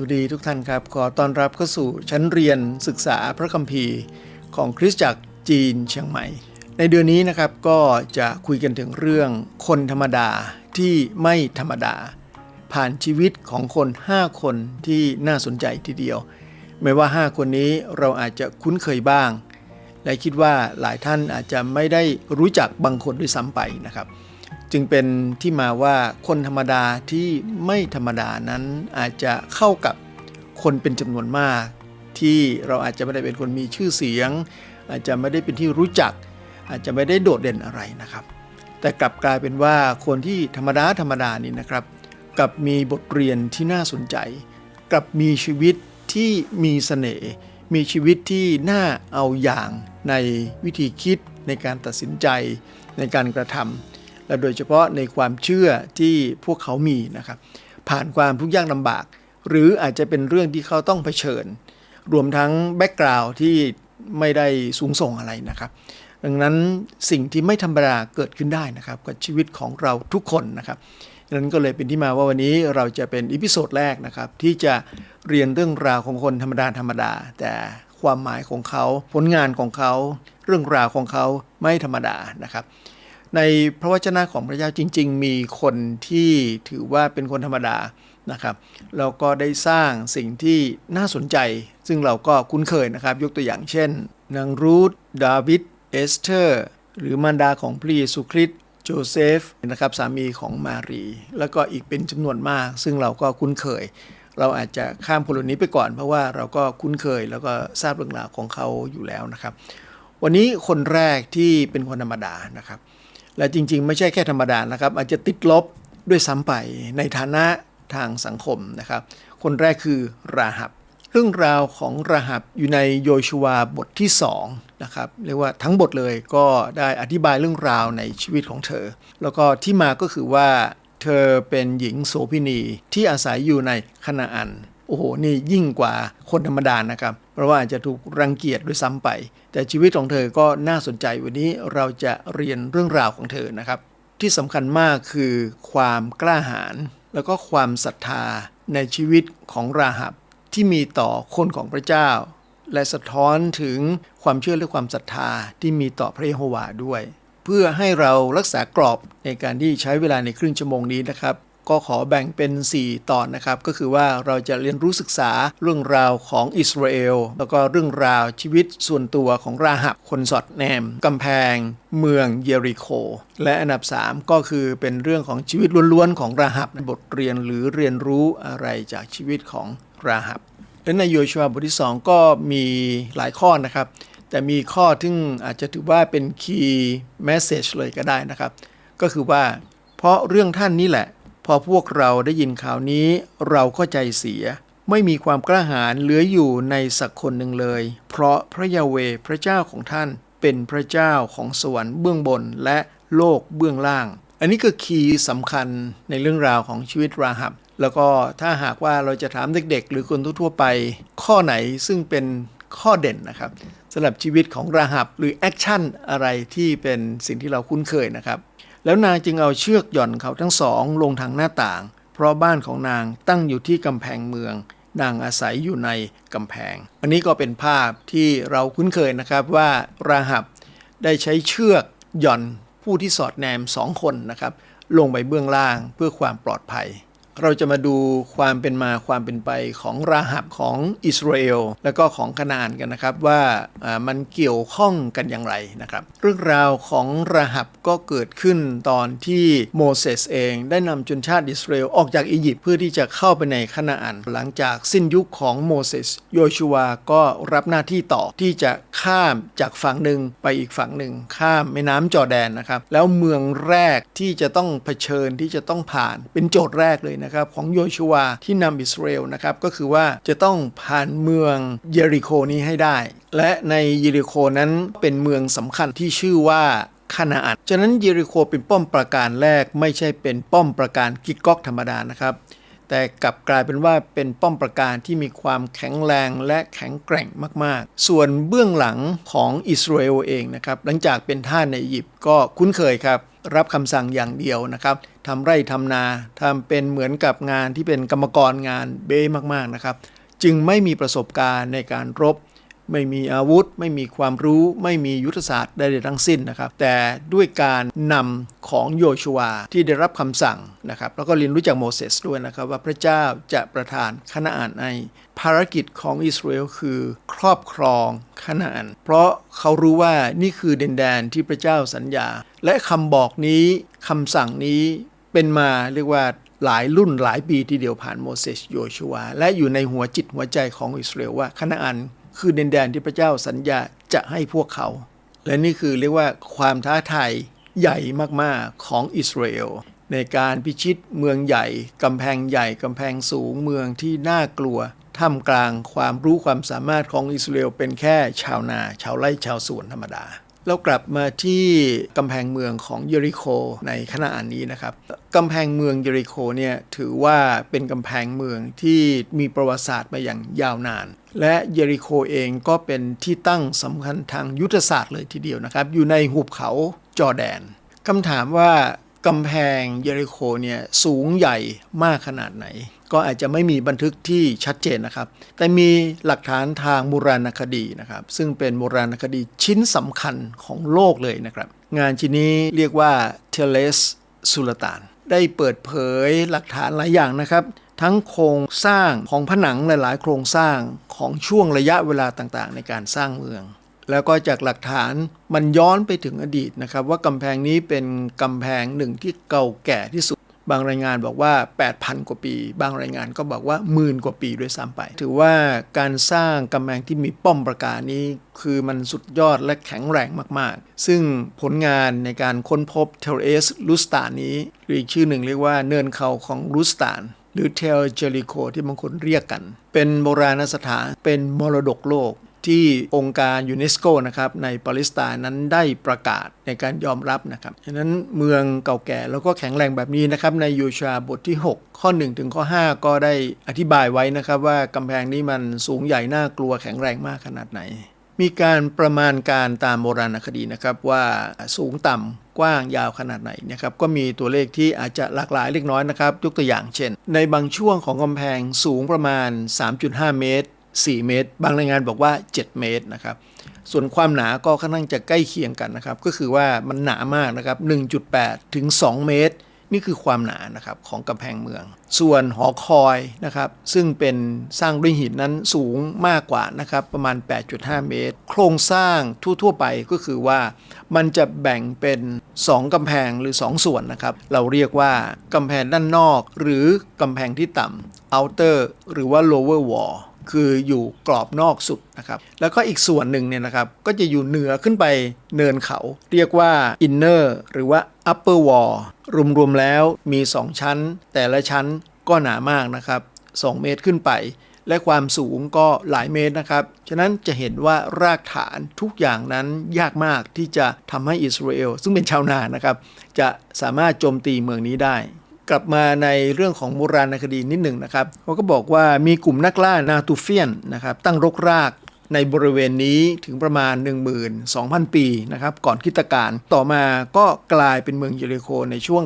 สวัสดีทุกท่านครับ ขอต้อนรับเข้าสู่ชั้นเรียนศึกษาพระคัมภีร์ของคริสตจักรจีนเชียงใหม่ ในเดือนนี้นะครับก็จะคุยกันถึงเรื่องคนธรรมดาที่ไม่ธรรมดา ผ่านชีวิตของคน 5 คนที่น่าสนใจทีเดียว ไม่ว่า 5 คนนี้เราอาจจะคุ้นเคยบ้าง และคิดว่าหลายท่านอาจจะไม่ได้รู้จักบางคนด้วยซ้ำไปนะครับ จึงเป็นที่มาว่าคนธรรมดาที่ไม่ธรรมดานั้นอาจจะเข้ากับคนเป็นจำนวนมาก ที่เราอาจจะไม่ได้เป็นคนมีชื่อเสียง อาจจะไม่ได้เป็นที่รู้จัก อาจจะไม่ได้โดดเด่นอะไรนะครับ แต่กลับกลายเป็นว่าคนที่ธรรมดาธรรมดานี่นะครับกลับมีบทเรียนที่น่าสนใจกลับมีชีวิตที่มีเสน่ห์มีชีวิตที่น่าเอาอย่างในวิธีคิดในการตัดสินใจในการกระทำ และโดยเฉพาะในความเชื่อที่พวกเขามีนะครับผ่านความทุกข์ยากลำบาก หรืออาจจะเป็นเรื่องที่เขาต้องเผชิญ รวมทั้งแบ็กกราวด์ที่ไม่ได้สูงส่งอะไรนะครับ ดังนั้นสิ่งที่ไม่ธรรมดาเกิดขึ้นได้นะครับกับชีวิตของเราทุกคนนะครับดังนั้นก็เลยเป็นที่มาว่าวันนี้เราจะเป็นอีพิโซดแรกนะครับ ที่จะเรียนเรื่องราวของคนธรรมดาธรรมดา แต่ความหมายของเขา ผลงานของเขา เรื่องราวของเขาไม่ธรรมดานะครับ ในพระวจนะของพระเจ้าจริง ๆ มีคนที่ถือว่าเป็นคนธรรมดานะครับแล้วก็ได้สร้างสิ่งที่น่าสนใจ ซึ่งเราก็คุ้นเคยนะครับ ยกตัวอย่างเช่น นางรูธดาวิดเอสเธอร์ หรือมารดาของพระเยซูคริสต์โจเซฟนะครับสามีของมารี แล้วก็อีกเป็นจำนวนมาก ซึ่งเราก็คุ้นเคย เราอาจจะข้ามคนเหล่านี้ไปก่อน เพราะว่าเราก็คุ้นเคยแล้วก็ทราบเรื่องราวของเขาอยู่แล้วนะครับ วันนี้คนแรกที่เป็นคนธรรมดานะครับ และจริง ๆ ไม่ใช่แค่ธรรมดานะครับ อาจจะติดลบด้วยซ้ำไปในฐานะทางสังคมนะครับ คนแรกคือราหับ เรื่องราวของราหับอยู่ในโยชูวบทที่2นะครับเรียกว่าทั้งบทเลยก็ได้อธิบายเรื่องราวในชีวิตของเธอ แล้วก็ที่มาก็คือว่าเธอเป็นหญิงโสพินีที่อาศัยอยู่ในคณาอัน โอ้โห นี่ยิ่งกว่าคนธรรมดานะครับ เพราะว่าอาจจะถูกรังเกียจด้วยซ้ำไป แต่ชีวิตของเธอก็น่าสนใจวันนี้เราจะเรียนเรื่องราวของเธอนะครับ ที่สำคัญมากคือความกล้าหาญแล้วก็ความศรัทธาในชีวิตของราหับที่มีต่อคนของพระเจ้า และสะท้อนถึงความเชื่อและความศรัทธาที่มีต่อพระเยโฮวาด้วย เพื่อให้เรารักษากรอบในการที่ใช้เวลาในครึ่งชั่วโมงนี้นะครับ ก็ขอแบ่งเป็น 4 ตอนนะครับ ก็คือว่าเราจะเรียนรู้ศึกษาเรื่องราวของอิสราเอล แล้วก็เรื่องราวชีวิตส่วนตัวของราหับคนสอดแนมกำแพง เมืองเยริโค และอันดับ 3 ก็คือเป็นเรื่องของชีวิตล้วนๆของราหับบทเรียนหรือเรียนรู้อะไรจากชีวิตของราหับและในโยชัวบทที่ 2 ก็มีหลายข้อนะครับ แต่มีข้อที่อาจจะถือว่าเป็น key message เลยก็ได้นะครับ ก็คือว่าเพราะเรื่องท่านนี่แหละ พอพวกเราได้ยินข่าวนี้ เราก็ใจเสีย ไม่มีความกล้าหาญเหลืออยู่ในสักคนหนึ่งเลย เพราะพระยาเวพระเจ้าของท่าน เป็นพระเจ้าของสวรรค์เบื้องบนและโลกเบื้องล่าง อันนี้ก็คีย์สำคัญในเรื่องราวของชีวิตราหับ แล้วก็ถ้าหากว่าเราจะถามเด็กๆ หรือคนทั่วๆไป ข้อไหนซึ่งเป็นข้อเด่นนะครับสำหรับชีวิตของราหับหรือแอคชั่นอะไรที่เป็นสิ่งที่เราคุ้นเคยนะครับ แล้วนางจึงเอาเชือกหย่อนเขาทั้งสองลงทางหน้าต่าง เพราะบ้านของนางตั้งอยู่ที่กำแพงเมือง นางอาศัยอยู่ในกำแพง อันนี้ก็เป็นภาพที่เราคุ้นเคยนะครับว่าราหับได้ใช้เชือกหย่อนผู้ที่สอดแนมสองคนนะครับ ลงไปเบื้องล่างเพื่อความปลอดภัย เราจะมาดูความเป็นมาความเป็นไปของราหับของอิสราเอลและก็ของคานานกันนะครับว่ามันเกี่ยวข้องกันอย่างไรนะครับ เรื่องราวของราหับก็เกิดขึ้นตอนที่โมเสสเองได้นำชนชาติอิสราเอลออกจากอียิปต์เพื่อที่จะเข้าไปในคานานหลังจากสิ้นยุคของโมเสสโยชูวาก็รับหน้าที่ต่อที่จะข้ามจากฝั่งหนึ่งไปอีกฝั่งหนึ่ง ข้ามแม่น้ำจอแดนนะครับ แล้วเมืองแรกที่จะต้องเผชิญที่จะต้องผ่านเป็นโจทย์แรกเลยนะครับของโยชูวาที่นำอิสราเอลนะครับก็คือว่าจะต้องผ่านเมืองเยริโคนี้ให้ได้ และในเยริโคนั้นเป็นเมืองสำคัญที่ชื่อว่าคานาอันฉะนั้นเยริโคเป็นป้อมปราการแรกไม่ใช่เป็นป้อมปราการกิกก๊อกธรรมดานะครับแต่กลับกลายเป็นว่าเป็นป้อมปราการที่มีความแข็งแรงและแข็งแกร่งมาก ๆ ส่วนเบื้องหลังของอิสราเอลเองนะครับ หลังจากเป็นท่าสในอียิปต์ก็คุ้นเคยครับ รับคำสั่งอย่างเดียวนะครับทำไร่ทำนาทำเป็นเหมือนกับงานที่เป็นกรรมกรงานเบ้มากๆนะครับ จึงไม่มีประสบการณ์ในการรบ ไม่มีอาวุธ ไม่มีความรู้ ไม่มียุทธศาสตร์ใดๆทั้งสิ้นนะครับ แต่ด้วยการนำของโยชัวที่ได้รับคำสั่งนะครับ แล้วก็เรียนรู้จากโมเสสด้วยนะครับ ว่าพระเจ้าจะประทานคณาอันในภารกิจของอิสราเอลคือครอบครองคณาอันเพราะเขารู้ว่านี่คือดินแดนที่พระเจ้าสัญญา และคำบอกนี้คำสั่งนี้เป็นมาเรียกว่าหลายรุ่นหลายปีทีเดียวผ่านโมเสสโยชัวและอยู่ในหัวจิตหัวใจของอิสราเอลว่าคณาอัน คือดินแดนที่พระเจ้าสัญญาจะให้พวกเขา และนี่คือเรียกว่าความท้าทายใหญ่มากๆของอิสราเอลในการพิชิตเมืองใหญ่ กำแพงใหญ่ กำแพงสูงเมืองที่น่ากลัวท่ามกลางความรู้ความสามารถของอิสราเอลเป็นแค่ชาวนา ชาวไร่ชาวสวนธรรมดา เรากลับมาที่กำแพงเมืองของเยริโคในขณะอันนี้นะครับกำแพงเมืองเยริโคเนี่ยถือว่าเป็นกำแพงเมืองที่มีประวัติศาสตร์มาอย่างยาวนาน และเยริโคเองก็เป็นที่ตั้งสำคัญทางยุทธศาสตร์เลยทีเดียวนะครับ อยู่ในหุบเขาจอแดนคำถามว่ากำแพงเยริโคเนี่ยสูงใหญ่มากขนาดไหน ก็อาจจะไม่มีบันทึกที่ชัดเจนนะครับ แต่มีหลักฐานทางโบราณคดีนะครับ ซึ่งเป็นโบราณคดีชิ้นสำคัญของโลกเลยนะครับ งานชิ้นนี้เรียกว่าเทเลสสุลต่าน ได้เปิดเผยหลักฐานหลายอย่างนะครับ ทั้งโครงสร้างของผนังหลาย ๆ โครงสร้างของช่วงระยะเวลาต่างๆ ในการสร้างเมืองแล้วก็จากหลักฐานมันย้อนไปถึงอดีตนะครับ ว่ากำแพงนี้เป็นกำแพงหนึ่งที่เก่าแก่ที่สุด บางรายงานบอกว่า 8,000 กว่าปี บางรายงานก็บอกว่าหมื่นกว่าปีด้วยซ้ำไป ถือว่าการสร้างกำแพงที่มีป้อมประการนี้ คือมันสุดยอดและแข็งแรงมาก ๆ ซึ่งผลงานในการค้นพบเทลเลสลูสตานนี้หรืออีกชื่อหนึ่งเรียกว่าเนินเขาของลูสตานหรือเทลเจริโคที่บางคนเรียกกัน เป็นโบราณสถานเป็นมรดกโลก ที่องค์การยูเนสโกนะครับในปาเลสไตน์นั้นได้ประกาศในการยอมรับนะครับฉะนั้นเมืองเก่าแก่แล้วก็แข็งแรงแบบนี้นะครับในยูชาบทที่ 6 ข้อ 1 ถึงข้อ 5 ก็ได้อธิบายไว้นะครับว่ากำแพงนี้มันสูงใหญ่น่ากลัวแข็งแรงมากขนาดไหน มีการประมาณการตามโบราณคดีนะครับว่าสูงต่ำกว้างยาวขนาดไหนนะครับก็มีตัวเลขที่อาจจะหลากหลายเล็กน้อยนะครับยกตัวอย่างเช่น ในบางช่วงของกำแพงสูงประมาณ 3.5 เมตร 4 เมตร บางรายงานบอกว่า 7 เมตรนะครับ ส่วนความหนาก็ค่อนข้างจะใกล้เคียงกันนะครับ ก็คือว่ามันหนามากนะครับ 1.8 ถึง 2 เมตร นี่คือความหนานะครับของกำแพงเมือง ส่วนหอคอยนะครับ ซึ่งเป็นสร้างด้วยหินนั้นสูงมากกว่านะครับ ประมาณ 8.5 เมตร โครงสร้างทั่วๆไปก็คือว่ามันจะแบ่งเป็น 2กำแพงหรือ 2 ส่วนนะครับ เราเรียกว่ากำแพงด้านนอก หรือกำแพงที่ต่ำ outer หรือว่า lower wall คืออยู่กรอบนอกสุดนะครับแล้วก็อีกส่วนหนึ่งเนี่ยนะครับก็จะอยู่เหนือขึ้นไปเนินเขา เรียกว่า inner หรือว่า upper wall รวมๆแล้วมี 2 ชั้น แต่ละชั้นก็หนามากนะครับ 2 เมตรขึ้นไป และความสูงก็หลายเมตรนะครับ ฉะนั้นจะเห็นว่ารากฐานทุกอย่างนั้นยากมากที่จะทำให้อิสราเอลซึ่งเป็นชาวนานะครับ จะสามารถโจมตีเมืองนี้ได้ กลับมาในเรื่องของโบราณคดีนิดหนึ่งนะครับเขาก็บอกว่ามีกลุ่มนักล่านาตูเฟียนนะครับตั้งรกราก ในบริเวณนี้ถึงประมาณ 12,000 ปีนะครับก่อนคริสตกาลต่อมาก็กลายเป็นเมืองเยริโคในช่วง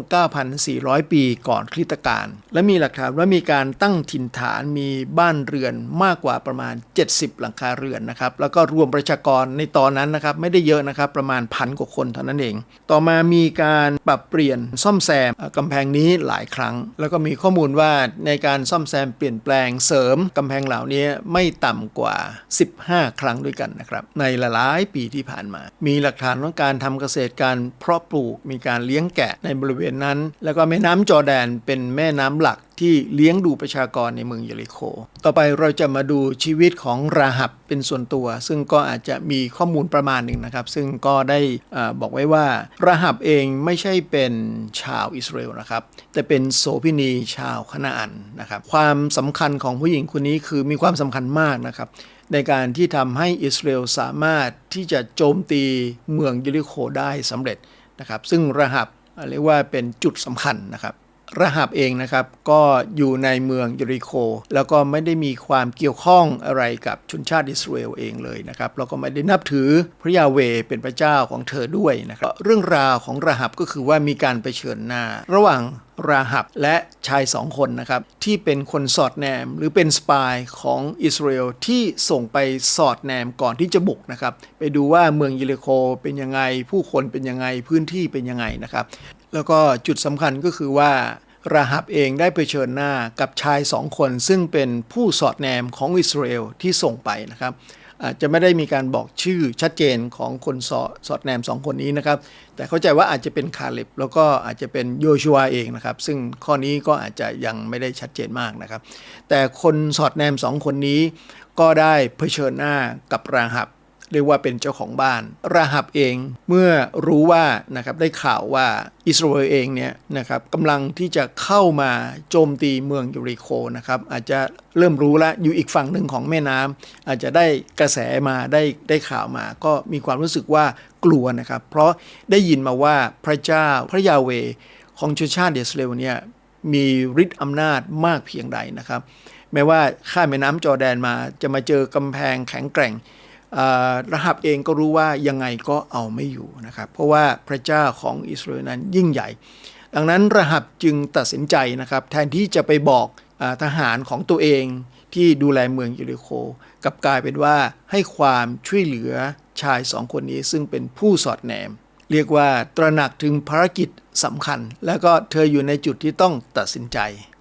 9,400 ปีก่อนคริสตกาลและมีหลักฐานว่ามีการตั้งถิ่นฐานมีบ้านเรือนมากกว่าประมาณ 70 หลังคาเรือนนะครับแล้วก็รวมประชากรในตอนนั้นนะครับไม่ได้เยอะนะครับประมาณพันกว่าคนเท่านั้นเอง ต่อมามีการปรับเปลี่ยนซ่อมแซมกำแพงนี้หลายครั้ง แล้วก็มีข้อมูลว่าในการซ่อมแซมเปลี่ยนแปลงเสริมกำแพงเหล่านี้ไม่ต่ำกว่า 15 5 ครั้งด้วยกันนะครับ ในหลายๆปีที่ผ่านมา มีหลักฐานของการทำเกษตรการเพาะปลูกมีการเลี้ยงแกะในบริเวณนั้น แล้วก็แม่น้ำจอแดนเป็นแม่น้ำหลักที่เลี้ยงดูประชากรในเมืองเยริโค ต่อไปเราจะมาดูชีวิตของราหับเป็นส่วนตัว ซึ่งก็อาจจะมีข้อมูลประมาณหนึ่งนะครับ ซึ่งก็ได้อ่อบอกไว้ว่าราหับเองไม่ใช่เป็นชาวอิสราเอลนะครับ แต่เป็นโสเภณีชาวคณาอันนะครับ ความสำคัญของผู้หญิงคนนี้คือมีความสำคัญมากนะครับ ในการที่ทำให้อิสราเอลสามารถที่จะโจมตีเมืองเยริโคได้สำเร็จนะครับ ซึ่งระหับเรียกว่าเป็นจุดสำคัญนะครับ รหับเองนะครับ ก็อยู่ในเมืองเยริโค แล้วก็ไม่ได้มีความเกี่ยวข้องอะไรกับชนชาติอิสราเอลเองเลยนะครับแล้วก็ไม่ได้นับถือพระยาเวเป็นพระเจ้าของเธอด้วยนะครับ เรื่องราวของรหับก็คือว่ามีการไปเชิญหน้า ระหว่างราหับและชายสองคนนะครับ ที่เป็นคนสอดแนมหรือเป็นสปายของอิสราเอลที่ส่งไปสอดแนมก่อนที่จะบุกนะครับ ไปดูว่าเมืองเยริโคเป็นยังไง ผู้คนเป็นยังไงพื้นที่เป็นยังไงนะครับ แล้วก็จุดสำคัญก็คือว่าราหับเองได้ไปเชิญหน้ากับชายสองคน ซึ่งเป็นผู้สอดแนมของอิสราเอลที่ส่งไปนะครับอาจจะไม่ได้มีการบอกชื่อชัดเจนของคนสอสอดแนมสองคนนี้นะครับ แต่เข้าใจว่าอาจจะเป็นคาเล็บแล้วก็อาจจะเป็นโยชัวเองนะครับ ซึ่งข้อนี้ก็อาจจะยังไม่ได้ชัดเจนมากนะครับ แต่คนสอดแนมสองคนนี้ก็ได้เผชิญหน้ากับราหับ เรียกว่าเป็นเจ้าของบ้านราหับเองเมื่อรู้ว่านะครับได้ข่าวว่าอิสราเอลเองเนี่ยนะครับกำลังที่จะเข้ามาโจมตีเมืองยูริโคนะครับอาจจะเริ่มรู้แล้วอยู่อีกฝั่งหนึ่งของแม่น้ำอาจจะได้กระแสมาได้ได้ข่าวมา ก็มีความรู้สึกว่ากลัวนะครับ เพราะได้ยินมาว่าพระเจ้าพระยาเวของชนชาติอิสเอลเนี่ยมีฤทธิ์อำนาจมากเพียงใดนะครับแม้ว่าข้ามแม่น้ำจอแดนมาจะมาเจอกำแพงแข็งแกร่ง รหับเองก็รู้ว่ายังไงก็เอาไม่อยู่นะครับ เพราะว่าพระเจ้าของอิสราเอลนั้นยิ่งใหญ่ ดังนั้นรหับจึงตัดสินใจนะครับ แทนที่จะไปบอกอทหารของตัวเองที่ดูแลเมืองเยริโคกับกลายเป็นว่าให้ความช่วยเหลือชายสองคนนี้ซึ่งเป็นผู้สอดแนม เรียกว่าตระหนักถึงภารกิจสำคัญ แล้วก็เธออยู่ในจุดที่ต้องตัดสินใจ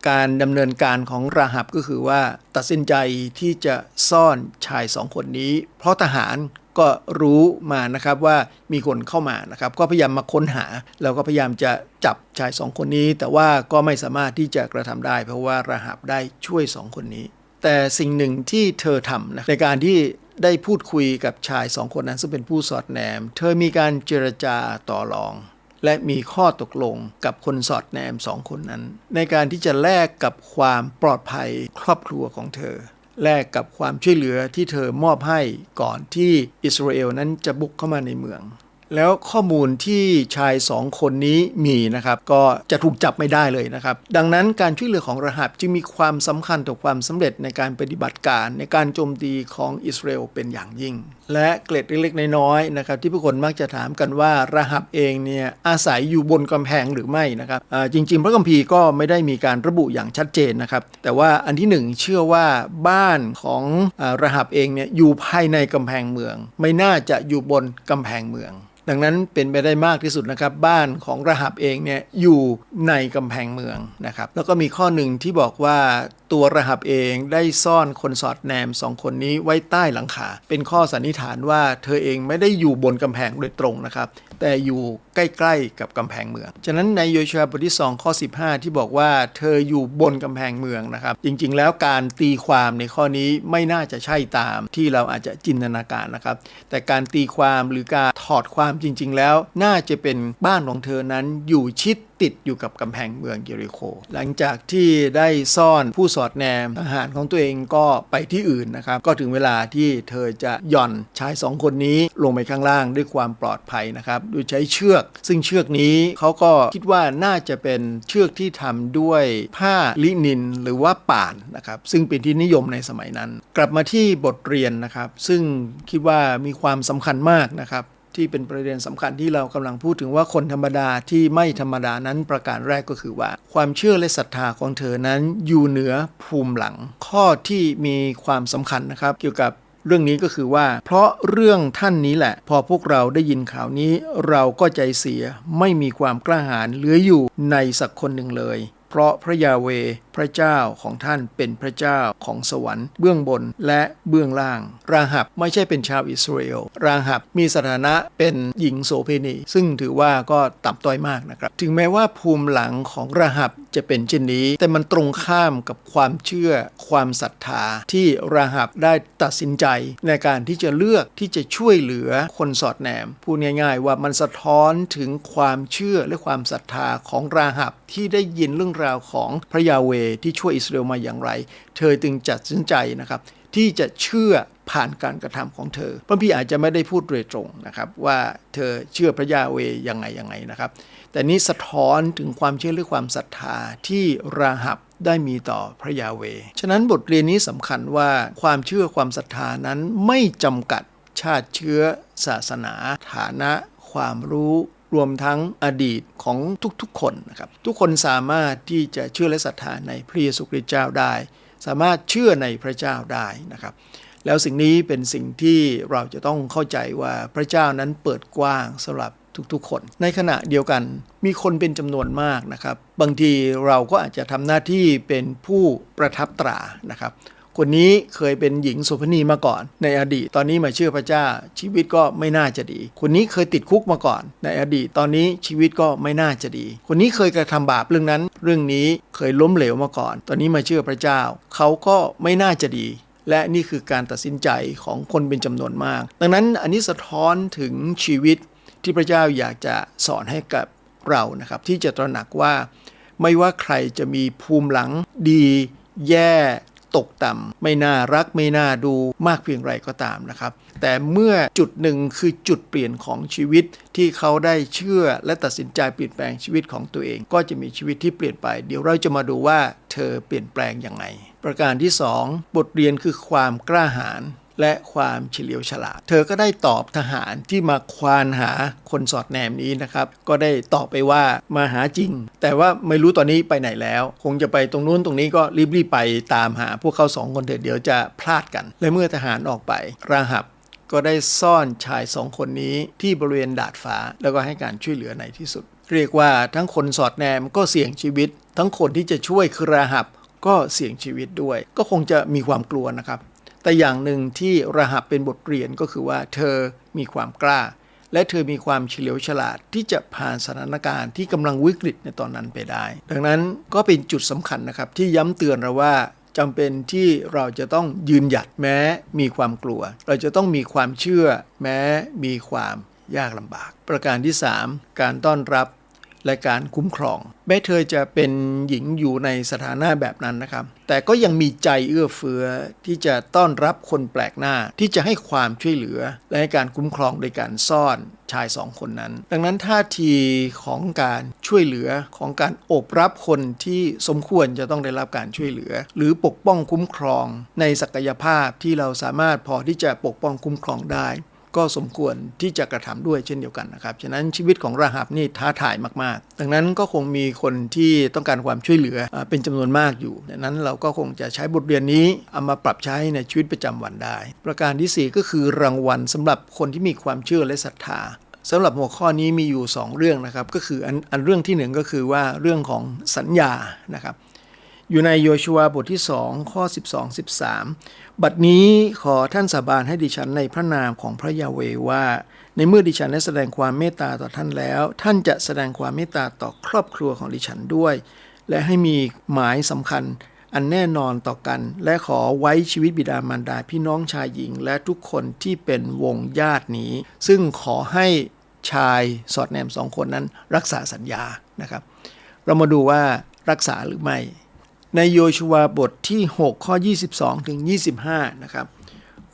การดำเนินการของราหับก็คือว่า ตัดสินใจที่จะซ่อนชายสองคนนี้ เพราะทหารก็รู้มานะครับว่ามีคนเข้ามานะครับ ก็พยายามมาค้นหา แล้วก็พยายามจะจับชายสองคนนี้ แต่ว่าก็ไม่สามารถที่จะกระทำได้ เพราะว่าราหับได้ช่วยสองคนนี้ แต่สิ่งหนึ่งที่เธอทำนะในการที่ได้พูดคุยกับชายสองคนนั้นซึ่งเป็นผู้สอดแนม เธอมีการเจรจาต่อรอง และมีข้อตกลงกับคนสอดแนมสองคนนั้น ในการที่จะแลกกับความปลอดภัยครอบครัวของเธอ แลกกับความช่วยเหลือที่เธอมอบให้ก่อนที่อิสราเอลนั้นจะบุกเข้ามาในเมือง แล้วข้อมูลที่ชายสองคนนี้มีนะครับ ก็จะถูกจับไม่ได้เลยนะครับ ดังนั้นการช่วยเหลือของรหับจึงมีความสำคัญต่อความสำเร็จในการปฏิบัติการในการโจมตีของอิสราเอลเป็นอย่างยิ่ง และเกร็ดเล็กๆน้อยๆนะครับ ที่ผู้คนมักจะถามกันว่ารหับเองเนี่ยอาศัยอยู่บนกำแพงหรือไม่นะครับจริง ๆ พระคัมภีร์ก็ไม่ได้มีการระบุอย่างชัดเจนนะครับ แต่ว่าอันที่หนึ่งเชื่อว่าบ้านของอารหับเองเนี่ยอยู่ภายในกำแพงเมือง ไม่น่าจะอยู่บนกำแพงเมือง ดังนั้นเป็นไปได้มากที่สุดนะครับบ้านของระหับเองเนี่ยอยู่ในกำแพงเมืองนะครับแล้วก็มีข้อหนึ่งที่บอกว่าตัวระหับเองได้ซ่อนคนสอดแนมสองคนนี้ไว้ใต้หลังคาเป็นข้อสันนิษฐานว่าเธอเองไม่ได้อยู่บนกำแพงโดยตรงนะครับ แต่อยู่ใกล้ๆกับกำแพงเมือง ฉะนั้นในโยชัวบทที่2ข้อ 15 ที่บอกว่าเธออยู่บนกำแพงเมืองนะครับ จริงๆ แล้วการตีความในข้อนี้ไม่น่าจะใช่ตามที่เราอาจจะจินตนาการนะครับ แต่การตีความหรือการถอดความจริง ๆ แล้วน่าจะเป็นบ้านของเธอนั้นอยู่ชิดติดอยู่กับกำแพงเมืองเยริโค หลังจากที่ได้ซ่อนผู้สอดแนมทหารของตัวเองก็ไปที่อื่นนะครับ ก็ถึงเวลาที่เธอจะหย่อนชายสองคนนี้ลงไปข้างล่างด้วยความปลอดภัยนะครับโดยใช้เชือก ซึ่งเชือกนี้เขาก็คิดว่าน่าจะเป็นเชือกที่ทำด้วยผ้าลินินหรือว่าป่านนะครับ ซึ่งเป็นที่นิยมในสมัยนั้น กลับมาที่บทเรียนนะครับ ซึ่งคิดว่ามีความสำคัญมากนะครับ ที่เป็นประเด็นสำคัญที่เรากำลังพูดถึงว่าคนธรรมดาที่ไม่ธรรมดานั้นประการแรกก็คือว่า ความเชื่อและศรัทธาของเธอนั้นอยู่เหนือภูมิหลัง ข้อที่มีความสำคัญนะครับเกี่ยวกับเรื่องนี้ก็คือว่า เพราะเรื่องท่านนี้แหละ พอพวกเราได้ยินข่าวนี้ เราก็ใจเสียไม่มีความกล้าหาญเหลืออยู่ในสักคนหนึ่งเลย เพราะพระยาเวพระเจ้าของท่านเป็นพระเจ้าของสวรรค์ เบื้องบนและเบื้องล่าง ราหับไม่ใช่เป็นชาวอิสราเอล ราหับมีสถานะเป็นหญิงโสเภณี ซึ่งถือว่าก็ต่ำต้อยมากนะครับ ถึงแม้ว่าภูมิหลังของราหับจะเป็นเช่นนี้ แต่มันตรงข้ามกับความเชื่อ ความศรัทธาที่ราหับได้ตัดสินใจในการที่จะเลือกที่จะช่วยเหลือคนสอดแนม พูดง่าย ๆ ว่ามันสะท้อนถึงความเชื่อและความศรัทธาของราหับที่ได้ยินเรื่องราวของพระยาเวที่ช่วยอิสราเอลมาอย่างไร เธอจึงจัดสินใจนะครับที่จะเชื่อผ่านการกระทำของเธอพระพี่อาจจะไม่ได้พูดโดยตรงนะครับ ว่าเธอเชื่อพระยาเวยังไงยังไงนะครับ แต่นี้สะท้อนถึงความเชื่อหรือความศรัทธาที่ราหับได้มีต่อพระยาเว ฉะนั้นบทเรียนนี้สำคัญว่าความเชื่อความศรัทธานั้นไม่จำกัดชาติเชื้อ ศาสนา ฐานะ ความรู้ รวมทั้งอดีตของทุกๆคนนะครับทุกคนสามารถที่จะเชื่อและศรัทธาในพระเยซูคริสต์เจ้าได้ สามารถเชื่อในพระเจ้าได้นะครับ แล้วสิ่งนี้เป็นสิ่งที่เราจะต้องเข้าใจว่าพระเจ้านั้นเปิดกว้างสำหรับทุกๆ คน ในขณะเดียวกันมีคนเป็นจำนวนมากนะครับ บางทีเราก็อาจจะทำหน้าที่เป็นผู้ประทับตรานะครับ คนนี้เคยเป็นหญิงโสุพนีมาก่อน ในอดีตตอนนี้มาเชื่อพระเจ้า ชีวิตก็ไม่น่าจะดี คนนี้เคยติดคุกมาก่อน ในอดีตตอนนี้ชีวิตก็ไม่น่าจะดี คนนี้เคยกระทำบาปเรื่องนั้น เรื่องนี้เคยล้มเหลวมาก่อน ตอนนี้มาเชื่อพระเจ้า เขาก็ไม่น่าจะดีและนี่คือการตัดสินใจของคนเป็นจำนวนมาก ดังนั้นอันนี้สะท้อนถึงชีวิตที่พระเจ้าอยากจะสอนให้กับเรานะครับ ที่จะตระหนักว่า ไม่ว่าใครจะมีภูมิหลังดี แย่ ตกต่ำไม่น่ารักไม่น่าดูมากเพียงไรก็ตามนะครับ แต่เมื่อจุดหนึ่งคือจุดเปลี่ยนของชีวิตที่เขาได้เชื่อและตัดสินใจเปลี่ยนแปลงชีวิตของตัวเอง ก็จะมีชีวิตที่เปลี่ยนไป เดี๋ยวเราจะมาดูว่าเธอเปลี่ยนแปลงอย่างไรประการที่ 2 บทเรียนคือความกล้าหาญ และความเฉลียวฉลาด เธอก็ได้ตอบทหารที่มาควานหาคนสอดแนมนี้นะครับ ก็ได้ตอบไปว่ามาหาจริง แต่ว่าไม่รู้ตอนนี้ไปไหนแล้ว คงจะไปตรงนู้นตรงนี้ก็รีบๆไปตามหาพวกเขาสองคนเถอะเดี๋ยวจะพลาดกัน และเมื่อทหารออกไปราหับก็ได้ซ่อนชายสองคนนี้ที่บริเวณดาดฟ้า แล้วก็ให้การช่วยเหลือในที่สุด เรียกว่าทั้งคนสอดแนมก็เสี่ยงชีวิต ทั้งคนที่จะช่วยคือราหับก็เสี่ยงชีวิตด้วย ก็คงจะมีความกลัวนะครับ แต่อย่างหนึ่งที่ราหับเป็นบทเรียนก็คือว่าเธอมีความกล้า และเธอมีความเฉลียวฉลาดที่จะผ่านสถานการณ์ที่กำลังวิกฤตในตอนนั้นไปได้ ดังนั้นก็เป็นจุดสำคัญนะครับที่ย้ำเตือนเราว่าจำเป็นที่เราจะต้องยืนหยัดแม้มีความกลัว เราจะต้องมีความเชื่อแม้มีความยากลำบาก ประการที่ 3 การต้อนรับ และการคุ้มครอง แม้เธอจะเป็นหญิงอยู่ในสถานะแบบนั้นนะครับ แต่ก็ยังมีใจเอื้อเฟื้อที่จะต้อนรับคนแปลกหน้าที่จะให้ความช่วยเหลือ และให้การคุ้มครองโดยการซ่อนชายสองคนนั้น ดังนั้นท่าทีของการช่วยเหลือของการโอบรับคนที่สมควรจะต้องได้รับการช่วยเหลือ หรือปกป้องคุ้มครองในศักยภาพที่เราสามารถพอที่จะปกป้องคุ้มครองได้ ก็สมควรที่จะกระทำด้วยเช่นเดียวกันนะครับ ฉะนั้นชีวิตของราหับนี่ท้าทายมากๆ ดังนั้นก็คงมีคนที่ต้องการความช่วยเหลืออเป็นจำนวนมากอยู่ดังนั้นเราก็คงจะใช้บทเรียนนี้เอามาปรับใช้ในชีวิตประจำวันได้ ประการที่ 4 ก็คือรางวัลสำหรับคนที่มีความเชื่อและศรัทธาสำหรับหัวข้อนี้มีอยู่ 2 เรื่องนะครับ ก็คืออันอันเรื่องที่ 1 ก็คือว่าเรื่องของสัญญานะครับ อยู่ในโยชัวบทที่ 2 ข้อ 12 13 บัดนี้ขอท่านสาบานให้ดิฉันในพระนามของพระยาเวว่า ในเมื่อดิฉันได้แสดงความเมตตาต่อท่านแล้ว ท่านจะแสดงความเมตตาต่อครอบครัวของดิฉันด้วย และให้มีหมายสำคัญอันแน่นอนต่อกัน และขอไว้ชีวิตบิดามารดาพี่น้องชายหญิง และทุกคนที่เป็นวงญาตินี้ ซึ่งขอให้ชายสอดแนมสองคนนั้นรักษาสัญญานะครับ เรามาดูว่ารักษาหรือไม่ ในโยชัวบทที่ 6 ข้อ 22 ถึง 25 นะครับ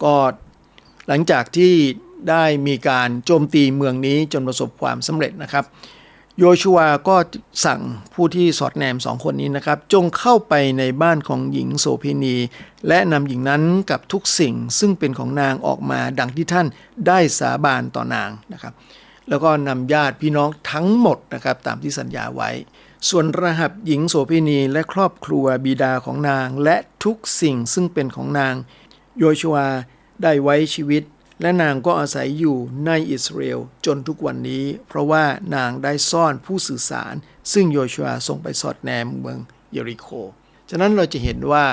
ก็หลังจากที่ได้มีการโจมตีเมืองนี้จนประสบความสำเร็จนะครับ โยชัวก็สั่งผู้ที่สอดแนมสองคนนี้นะครับ จงเข้าไปในบ้านของหญิงโสเพณี และนำหญิงนั้นกับทุกสิ่งซึ่งเป็นของนางออกมาดังที่ท่านได้สาบานต่อนางนะครับ แล้วก็นำญาติพี่น้องทั้งหมดนะครับตามที่สัญญาไว้ ส่วนรหับหญิงโสเภณีและครอบครัวบิดาของนาง และทุกสิ่งซึ่งเป็นของนาง โยชัวได้ไว้ชีวิต และนางก็อาศัยอยู่ในอิสราเอลจนทุกวันนี้ เพราะว่านางได้ซ่อนผู้สื่อสาร ซึ่งโยชัวส่งไปสอดแนมเมืองเยริโค ฉะนั้นเราจะเห็นว่า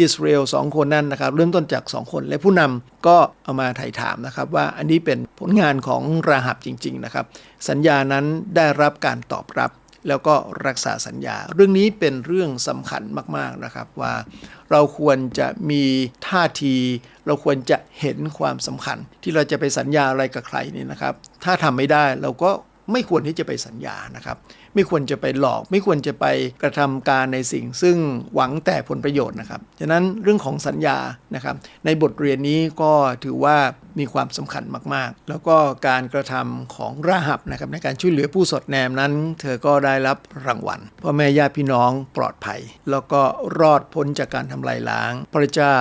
อิสราเอลสองคนนั้นนะครับ เริ่มต้นจาก 2 คนและผู้นำก็เอามาไถ่ถามนะครับ ว่าอันนี้เป็นผลงานของราหับจริง ๆ นะครับ สัญญานั้นได้รับการตอบรับ แล้วก็รักษาสัญญา เรื่องนี้เป็นเรื่องสำคัญมากๆนะครับว่า เราควรจะมีท่าที เราควรจะเห็นความสำคัญ ที่เราจะไปสัญญาอะไรกับใครนี่นะครับ ถ้าทำไม่ได้เราก็ ไม่ควรที่จะไปสัญญานะครับ ไม่ควรจะไปหลอก ไม่ควรจะไปกระทำการในสิ่ง ซึ่งหวังแต่ผลประโยชน์นะครับฉะนั้นเรื่องของสัญญานะครับ ในบทเรียนนี้ก็ถือว่ามีความสำคัญมากๆ แล้วก็การกระทำของราหับนะครับในการช่วยเหลือผู้สดแนมนั้น เธอก็ได้รับรางวัลพ่อแม่ญาติพี่น้องปลอดภัย แล้วก็รอดพ้นจากการทำลายล้าง พระเจ้า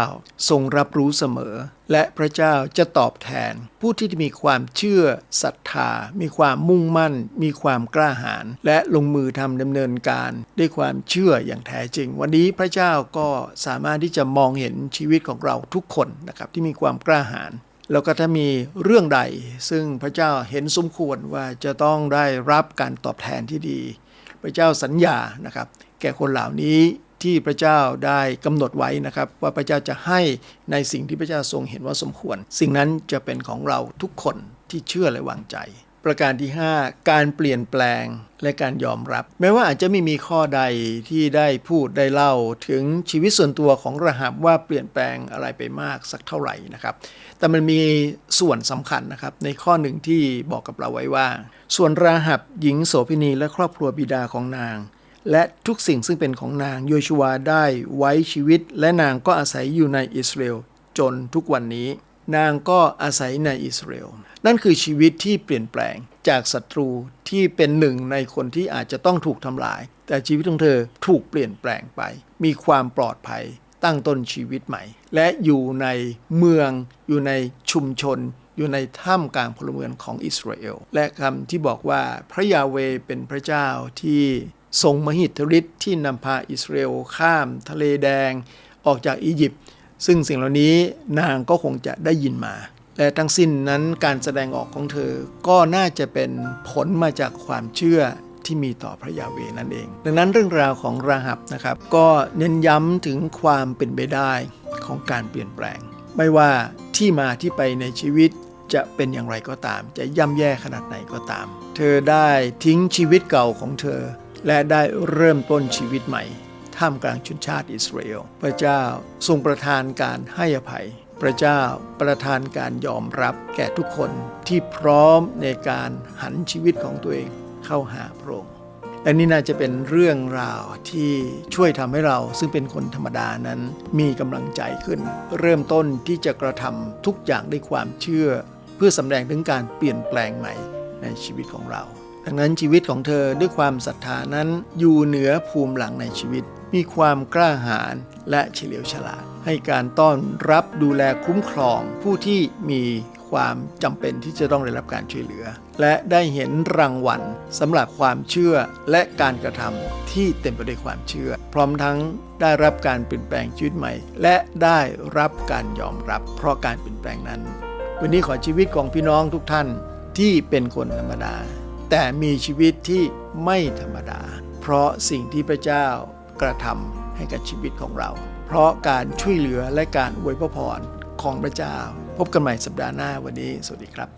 ทรงรับรู้เสมอ และพระเจ้าจะตอบแทน ผู้ที่มีความเชื่อศรัทธา มีความมุ่งมั่น มีความกล้าหาญและลงมือทำดำเนินการด้วยความเชื่ออย่างแท้จริง วันนี้พระเจ้าก็สามารถที่จะมองเห็นชีวิตของเราทุกคนนะครับที่มีความกล้าหาญแล้วก็ถ้ามีเรื่องใด ซึ่งพระเจ้าเห็นสมควรว่าจะต้องได้รับการตอบแทนที่ดี พระเจ้าสัญญานะครับ แก่คนเหล่านี้ ที่พระเจ้าได้กำหนดไว้นะครับ ว่าพระเจ้าจะให้ในสิ่งที่พระเจ้าทรงเห็นว่าสมควร สิ่งนั้นจะเป็นของเราทุกคนที่เชื่อและวางใจ ประการที่ 5 การเปลี่ยนแปลงและการยอมรับ แม้ว่าอาจจะไม่มีข้อใดที่ได้พูดได้เล่า ถึงชีวิตส่วนตัวของระหับว่าเปลี่ยนแปลงอะไรไปมากสักเท่าไหร่นะครับ แต่มันมีส่วนสำคัญนะครับ ในข้อหนึ่งที่บอกกับเราไว้ว่า ส่วนราหับหญิงโสเภณีและครอบครัวบิดาของนาง และทุกสิ่งซึ่งเป็นของนางโยชัวได้ไว้ชีวิต และนางก็อาศัยอยู่ในอิสราเอลจนทุกวันนี้ นางก็อาศัยในอิสราเอลนั่นคือชีวิตที่เปลี่ยนแปลงจากศัตรูที่เป็นหนึ่งในคนที่อาจจะต้องถูกทำลาย แต่ชีวิตของเธอถูกเปลี่ยนแปลงไป มีความปลอดภัยตั้งต้นชีวิตใหม่ และอยู่ในเมืองอยู่ในชุมชน อยู่ในถ้ำกลางพลเมืองของอิสราเอล และคำที่บอกว่าพระยาเวเป็นพระเจ้าที่ ทรงมหิทธิฤทธิ์ที่นำพาอิสราเอลข้ามทะเลแดงออกจากอียิปต์ซึ่งสิ่งเหล่านี้นางก็คงจะได้ยินมา และทั้งสิ้นนั้นการแสดงออกของเธอก็น่าจะเป็นผลมาจากความเชื่อที่มีต่อพระยาเวนั่นเอง ดังนั้นเรื่องราวของราหับนะครับ ก็เน้นย้ำถึงความเป็นไปได้ของการเปลี่ยนแปลง ไม่ว่าที่มาที่ไปในชีวิตจะเป็นอย่างไรก็ตาม จะย่ำแย่ขนาดไหนก็ตาม เธอได้ทิ้งชีวิตเก่าของเธอ และได้เริ่มต้นชีวิตใหม่ ท่ามกลางชนชาติอิสราเอล พระเจ้าทรงประทานการให้อภัย พระเจ้าประทานการยอมรับแก่ทุกคนที่พร้อมในการหันชีวิตของตัวเองเข้าหาพระองค์และนี่น่าจะเป็นเรื่องราวที่ช่วยทำให้เราซึ่งเป็นคนธรรมดานั้นมีกำลังใจขึ้น เริ่มต้นที่จะกระทำทุกอย่างด้วยความเชื่อ เพื่อสำแดงถึงการเปลี่ยนแปลงใหม่ในชีวิตของเรา ดังนั้นชีวิตของเธอด้วยความศรัทธานั้นอยู่เหนือภูมิหลังในชีวิต มีความกล้าหาญและเฉลียวฉลาด ให้การต้อนรับดูแลคุ้มครองผู้ที่มีความจำเป็นที่จะต้องได้รับการช่วยเหลือ และได้เห็นรางวัลสำหรับความเชื่อและการกระทำที่เต็มไปด้วยความเชื่อ พร้อมทั้งได้รับการเปลี่ยนแปลงชีวิตใหม่ และได้รับการยอมรับ เพราะการเปลี่ยนแปลงนั้น วันนี้ขอชีวิตของพี่น้องทุกท่านที่เป็นคนธรรมดา แต่มีชีวิตที่ไม่ธรรมดา เพราะสิ่งที่พระเจ้ากระทำให้กับชีวิตของเรา เพราะการช่วยเหลือและการอวยพระพรของพระเจ้า พบกันใหม่สัปดาห์หน้าวันนี้ สวัสดีครับ